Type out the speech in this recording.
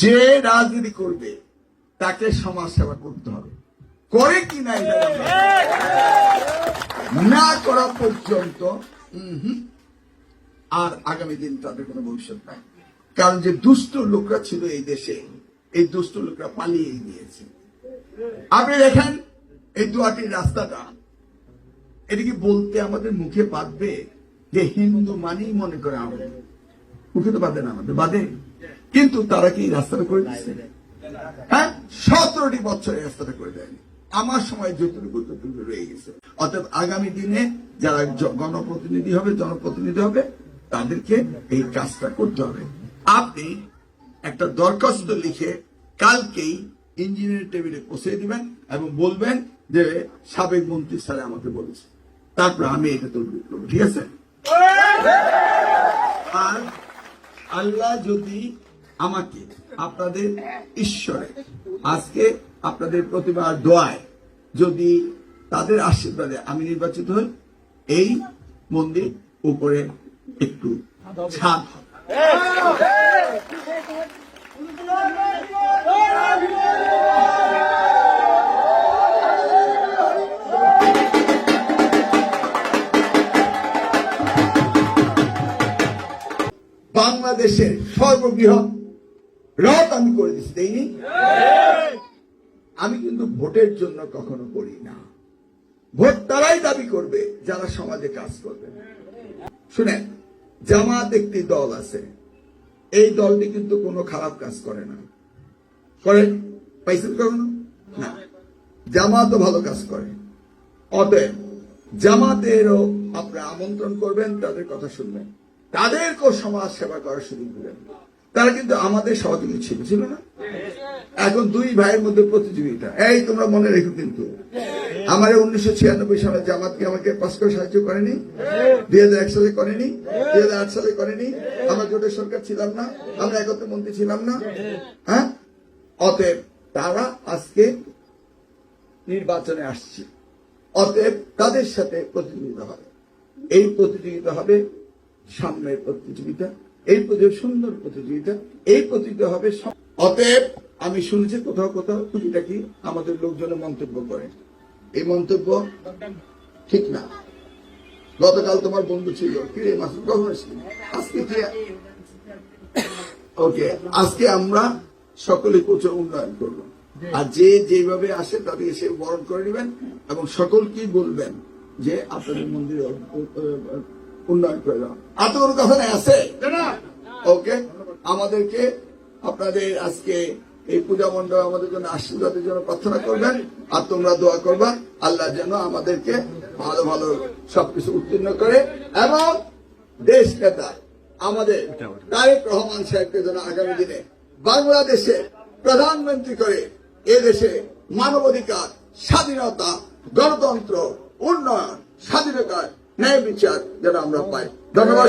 যে রাজনীতি করবে, তাকে সমাজ সেবা করতে হবে। করে কি না না করা পর্যন্ত আর আগামী দিন তাদের কোনো ভবিষ্যৎ নাই। কারণ যে দুষ্ট লোকরা ছিল এই দেশে, এই দুষ্ট লোকরা পালিয়ে গিয়েছে। আপনি দেখেন, এই দুয়াটির রাস্তাটা, এটা কি বলতে আমাদের মুখে বাঁধবে যে হিন্দু মানেই মনে করে আমাদের? মুখে তো বাঁধে না আমাদের, বাঁধে। কিন্তু তারা কি রাস্তাটা করে দিচ্ছে হ্যাঁ? সতেরোটি বছর রাস্তাটা করে দেয়নি। আমার সময় যতটুকু ততটুকু রয়ে গেছে। অর্থাৎ আগামী দিনে যারা গণপ্রতিনিধি হবে, জনপ্রতিনিধি হবে, তাদেরকে এই কাজটা করতে হবে। আপনি একটা দরখাস্ত লিখে কালকেই ইঞ্জিনিয়ার টেবিলে পৌঁছে দিবেন এবং বলবেন যে সাবেক মন্ত্রী স্যার আমাকে বলেছে। তারপর আমি এটা তৈরি করব, ঠিক আছে? আর আল্লাহ যদি আমাকে, আপনাদের ঈশ্বরে। আজকে আপনাদের প্রতিবার দোয়ায় যদি তাদের আশীর্বাদে আমি নির্বাচিত হই, এই মন্দির উপরে একটু ছাদ বাংলাদেশের সর্ববৃহৎ রথ আমি করে দিচ্ছি তাইনি আমি কিন্তু ভোটের জন্য কখনো করি না। ভোট তারাই দাবি করবে যারা সমাজে কাজ করবে। শুনেন জামাত একটি দল আছে। এই দলটি কিন্তু কোনো খারাপ কাজ করে না। করে পাইছেন কখনো? না। জামাতও ভালো কাজ করে। অতএব জামাতেরও আপনারা আমন্ত্রণ করবেন তাদের কথা শুনবেন। তাদেরকেও সমাজ সেবা করার সুযোগ দিবেন। তারা কিন্তু আমাদের সহযোগী ছিল ছিল না? এখন দুই ভাইয়ের মধ্যে প্রতিযোগিতা। এই তোমরা মনে রেখো কিন্তু। আমার উনিশশো ছিয়ানব্বই সালে জামাতকে আমাকে পাস করে সাহায্য করেনি, দুই হাজার এক সালে করেনি, দুই হাজার আট সালে করেনি। আমরা জোটের সরকার ছিলাম না, আমরা একত্র মন্ত্রী ছিলাম না। হ্যাঁ? অতএব তারা আজকে নির্বাচনে আসছে। অতএব তাদের সাথে প্রতিযোগিতা হবে। এই প্রতিযোগিতা হবে সামনের প্রতিযোগিতা। এই সুন্দর প্রতিযোগিতা, এই প্রতিযোগিতা হবে অতএব আমি শুনেছি কোথাও কোথাও টুকিটা কি আমাদের লোকজনে মন্তব্য করে। এই মন্তব্য ঠিক না। গতকাল তোমার বন্ধু ছিল। কি রে মাসুদ, কখন আজকে ওকে, আজকে আমরা সকলে প্রচুর উন্নয়ন করব। আর যে যেভাবে আসে তাদের এসে বরণ করে নেবেন এবং সকলকেই বলবেন যে আপনাদের মন্দির উন্নয়ন করে দেওয়া। আর তো কোনো কথা নাই আছে ওকে আমাদেরকে আপনাদের আজকে এই পূজা মণ্ডপ আমাদের জন্য আশীর্বাদের জন্য প্রার্থনা করবেন আর তোমরা দোয়া করবা। আল্লাহ যেন আমাদেরকে ভালো ভালো সবকিছু উত্তীর্ণ করে। এবং দেশ নেতা আমাদের তারেক রহমান সাহেবকে যেন আগামী দিনে বাংলাদেশে প্রধানমন্ত্রী করে এদেশে মানবাধিকার স্বাধীনতা গণতন্ত্র উন্নয়ন স্বাধীনতার ন্যায় বিচার যেন আমরা পাই। ধন্যবাদ